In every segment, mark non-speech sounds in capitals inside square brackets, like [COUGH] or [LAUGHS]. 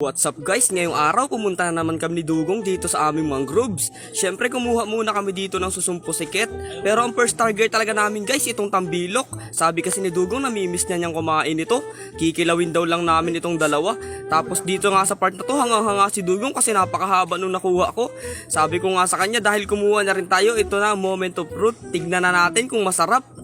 What's up guys? Ngayong araw pumunta na naman kami ni Dugong dito sa aming mangroves. Siyempre kumuha muna kami dito ng susumpo sikit. Pero ang first target talaga namin guys itong tambilok. Sabi kasi ni Dugong namimiss niya niyang kumain ito. Kikilawin daw lang namin itong dalawa. Tapos dito nga sa part na to hanga-hanga si Dugong kasi napakahaba nung nakuha ko. Sabi ko nga sa kanya dahil kumuha na rin tayo ito na moment of truth. Tignan na natin kung masarap.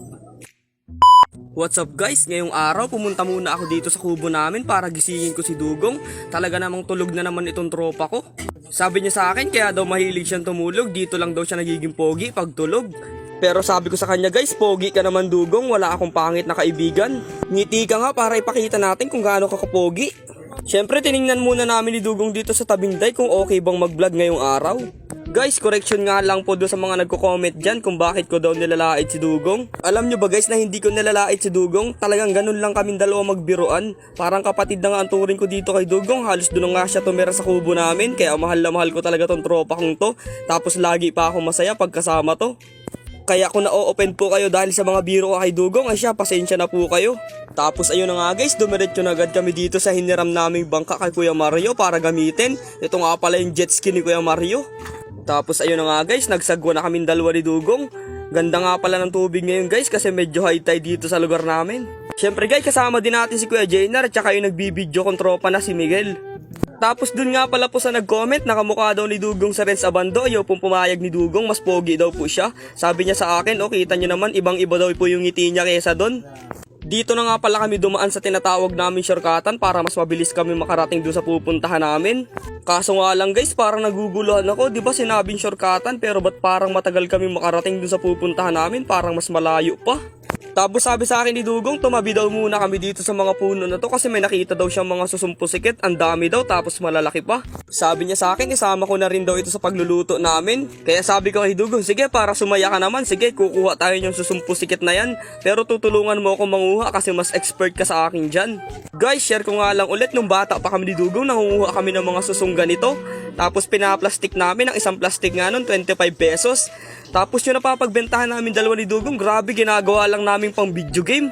What's up guys? Ngayong araw pumunta muna ako dito sa kubo namin para gisingin ko si Dugong. Talaga namang tulog na naman itong tropa ko. Sabi niya sa akin kaya daw mahilig siyang tumulog. Dito lang daw siya nagiging pogi pag tulog. Pero sabi ko sa kanya guys, pogi ka naman Dugong, wala akong pangit na kaibigan. Ngiti ka nga para ipakita natin kung gaano ka kapogi. Siyempre tiningnan muna namin ni Dugong dito sa tabing day kung okay bang mag-vlog ngayong araw. Guys, correction nga lang po doon sa mga nagko-comment dyan kung bakit ko daw nilalait si Dugong. Alam nyo ba guys na hindi ko nilalait si Dugong? Talagang ganun lang kaming dalawa magbiruan. Parang kapatid na nga ang turing ko dito kay Dugong. Halos doon nga siya tumira sa kubo namin. Kaya mahal na mahal ko talaga tong tropa kong to. Tapos lagi pa ako masaya pagkasama to. Kaya kung na-open po kayo dahil sa mga biro ko kay Dugong, ay siya, pasensya na po kayo. Tapos ayun na nga guys, dumiretso na agad kami dito sa hiniram naming bangka kay Kuya Mario para gamitin. Ito nga pala yung jet ski ni Kuya Mario. Tapos ayun na nga guys, nagsagwa na kaming dalawa ni Dugong. Ganda nga pala ng tubig ngayon guys kasi medyo high tide dito sa lugar namin. Siyempre guys, kasama din natin si Kuya Jainar at saka yung nagbibideo kong tropa na si Miguel. Tapos dun nga pala po sa nag-comment, nakamukha daw ni Dugong sa Renz Abando, ayaw pong pumayag ni Dugong, mas pogi daw po siya. Sabi niya sa akin, oh kita niyo naman, ibang iba daw po yung ngiti niya kesa doon. Dito na nga pala kami dumaan sa tinatawag namin shortcutan para mas mabilis kami makarating doon sa pupuntahan namin. Kaso nga lang guys, parang naguguluhan ako, di ba sinabing shortcutan pero ba't parang matagal kami makarating doon sa pupuntahan namin, parang mas malayo pa. Tapos sabi sa akin ni Dugong, tumabi daw muna kami dito sa mga puno na to kasi may nakita daw siyang mga susumpusikit, ang dami daw tapos malalaki pa. Sabi niya sa akin, isama ko na rin daw ito sa pagluluto namin. Kaya sabi ko kay Dugong, sige para sumaya ka naman, sige kukuha tayo yung susumpusikit na yan. Pero tutulungan mo ako manguha kasi mas expert ka sa akin dyan. Guys, share ko nga lang ulit, nung bata pa kami ni Dugong, nangunguha kami ng mga susung ganito. Tapos pinaplastik namin, ang isang plastik nga nun, 25 pesos. Tapos yung napapagbentahan namin dalawa ni Dugong, grabe ginagawa lang namin pang video game.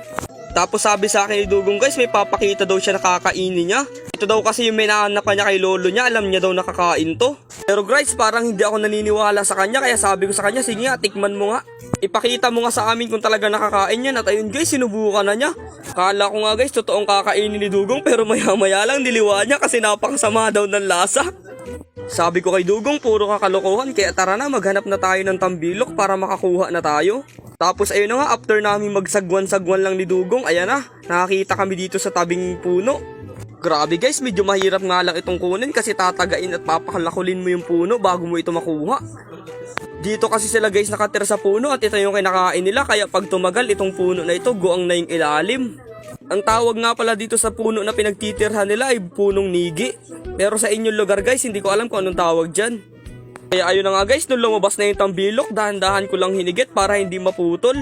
Tapos sabi sa akin ni Dugong guys, may papakita daw siya nakakainin niya. Ito daw kasi yung may nahanap pa niya kay lolo niya, alam niya daw nakakain to. Pero guys, parang hindi ako naniniwala sa kanya, kaya sabi ko sa kanya, sige nga, tikman mo nga. Ipakita mo nga sa amin kung talaga nakakain yan at ayun guys, sinubukan na niya. Kala ko nga guys, totoong kakainin ni Dugong pero [LAUGHS] maya maya lang niliwa niya kasi napakasama daw ng lasa. Sabi ko kay Dugong, puro kakalokohan, kaya tara na, maghanap na tayo ng tambilok para makakuha na tayo. Tapos ayun na nga, after namin magsagwan-sagwan lang ni Dugong, ayan na, nakakita kami dito sa tabing puno. Grabe guys, medyo mahirap nga lang itong kunin kasi tatagain at papakalakulin mo yung puno bago mo ito makuha. Dito kasi sila guys nakatira sa puno at ito yung kinakain nila kaya pag tumagal itong puno na ito, guang na yung ilalim. Ang tawag nga pala dito sa puno na pinagtitirhan nila ay punong nigi. Pero sa inyong lugar guys, hindi ko alam kung anong tawag dyan. Kaya ayun na nga guys, nung lumabas na yung tambilok, dahan-dahan ko lang hinigit para hindi maputol.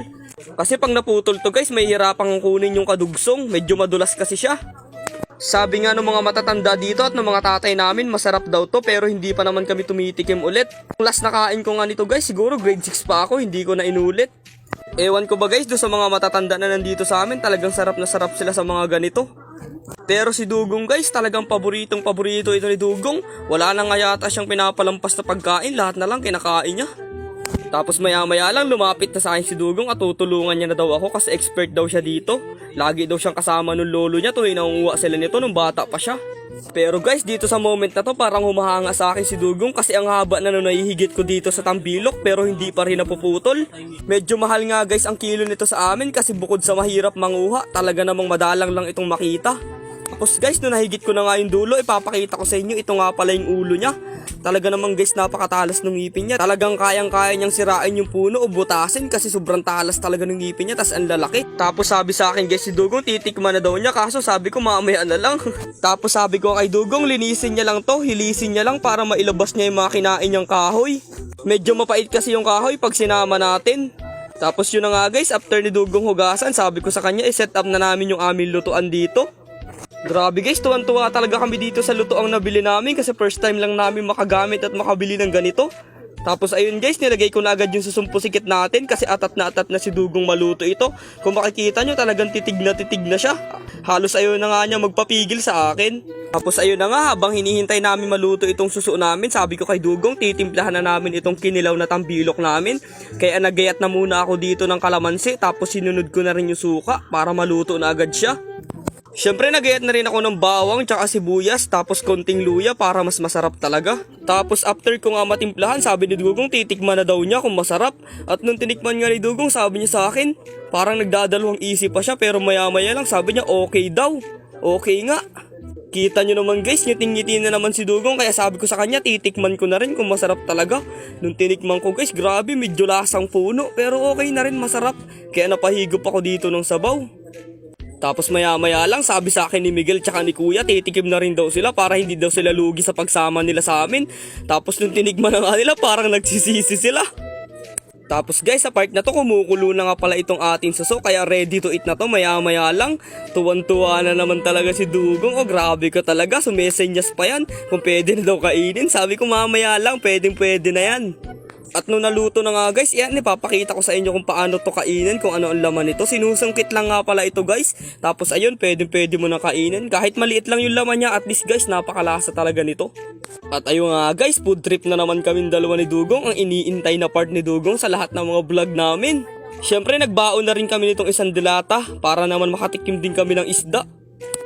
Kasi pag naputol to guys, may hirapang kunin yung kadugsong, medyo madulas kasi siya. Sabi nga ng mga matatanda dito at ng mga tatay namin, masarap daw to pero hindi pa naman kami tumitikim ulit. Ang last na kain ko nga nito guys, siguro grade 6 pa ako, hindi ko na inulit. Ewan ko ba guys, do sa mga matatanda na nandito sa amin, talagang sarap na sarap sila sa mga ganito. Pero si Dugong guys, talagang paboritong paborito ito ni Dugong. Wala na nga yata siyang pinapalampas na pagkain, lahat na lang kinakain niya. Tapos maya maya lang lumapit na sa akin si Dugong at tutulungan niya na daw ako kasi expert daw siya dito. Lagi daw siyang kasama ng lolo niya tuwing nangunguha sila nito nung bata pa siya. Pero guys, dito sa moment na to parang humahanga sa akin si Dugong kasi ang haba na nung nahihigit ko dito sa tambilok pero hindi pa rin napuputol. Medyo mahal nga guys ang kilo nito sa amin kasi bukod sa mahirap manguha, talaga namang madalang lang itong makita. Tapos guys, nung nahigit ko na nga yung dulo, ipapakita ko sa inyo, ito nga pala yung ulo niya. Talaga namang guys, napakatalas ng ngipin niya. Talagang kayang-kaya niyang sirain yung puno o butasin kasi sobrang talas talaga ng ngipin niya, tas ang lalaki. Tapos sabi sa akin guys, si Dugong titikman na daw niya, kaso sabi ko mamaya na lang. [LAUGHS] Tapos sabi ko kay Dugong, linisin niya lang to, hilisin niya lang para mailabas niya yung mga kinain niyang kahoy. Medyo mapait kasi yung kahoy pag sinama natin. Tapos yun na nga guys, after ni Dugong hugasan, sabi ko sa kanya, i-set up na namin yung aming lutuan dito. Grabe guys, tuwan-tuwa talaga kami dito sa lutoang nabili namin kasi first time lang namin makagamit at makabili ng ganito. Tapos ayun guys, nilagay ko na agad yung susumpusikit natin kasi atat na atat na si Dugong maluto ito. Kung makikita nyo talagang titig na titig na siya. Halos ayun na nga niya magpapigil sa akin. Tapos ayun na nga, habang hinihintay namin maluto itong suso namin, sabi ko kay Dugong, titimplahan na namin itong kinilaw na tambilok namin. Kaya nagayat na muna ako dito ng kalamansi, tapos sinunod ko na rin yung suka para maluto na agad siya. Siyempre nagayat na rin ako ng bawang tsaka sibuyas tapos konting luya para mas masarap talaga. Tapos after ko nga matimplahan sabi ni Dugong titikman na daw niya kung masarap. At nung tinikman nga ni Dugong sabi niya sa akin parang nagdadalawang isip pa siya pero maya maya lang sabi niya okay daw. Okay nga. Kita nyo naman guys, ngiting-ngiti na naman si Dugong kaya sabi ko sa kanya titikman ko na rin kung masarap talaga. Nung tinikman ko guys, grabe medyo lasang puno pero okay na rin masarap. Kaya napahigop ako dito ng sabaw. Tapos maya maya lang sabi sa akin ni Miguel tsaka ni Kuya titikim na rin daw sila para hindi daw sila lugi sa pagsama nila sa amin. Tapos nung tinigman na nga nila parang nagsisisi sila. Tapos guys, sa part na to kumukulo na nga pala itong ating suso kaya ready to eat na to maya maya lang. Tuwan-tuwa na naman talaga si Dugong. Oh grabe ka talaga, sumesenyas pa yan. Kung pwede na daw kainin, sabi ko mamaya lang, pwedeng pwede na yan. At nung naluto na nga guys, yan, ipapakita ko sa inyo kung paano to kainin, kung ano ang laman nito. Sinusungkit lang nga pala ito guys. Tapos ayun, pwede pwede mo na kainin. Kahit maliit lang yung laman niya, at least guys, napakalasa talaga nito. At ayun nga guys, food trip na naman kami dalawa ni Dugong, ang iniintay na part ni Dugong sa lahat ng mga vlog namin. Siyempre, nagbaon na rin kami nitong isang dilata para naman makatikim din kami ng isda.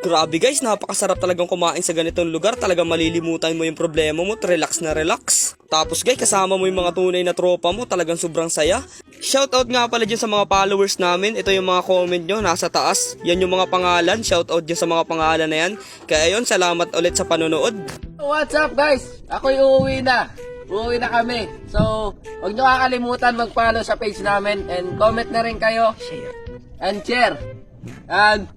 Grabe guys, napakasarap talagang kumain sa ganitong lugar. Talagang malilimutan mo yung problema mo, relax na relax. Tapos guys, kasama mo yung mga tunay na tropa mo, talagang sobrang saya. Shoutout nga pala dyan sa mga followers namin. Ito yung mga comment nyo, nasa taas. Yan yung mga pangalan, shoutout dyan sa mga pangalan na yan. Kaya yun, salamat ulit sa panonood. What's up guys? Ako'y uuwi na. Uuwi na kami. So, huwag nyo kakalimutan mag-follow sa page namin and comment na rin kayo. And share. And,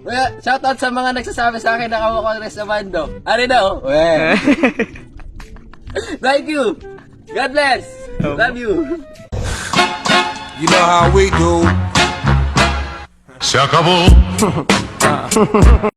well, shoutout sa mga nagsasabi sa akin na kamukhang Res Amando. Ano daw? Well. [LAUGHS] Thank you. God bless. Um, Love you. You know how we do. Se acabó. [LAUGHS]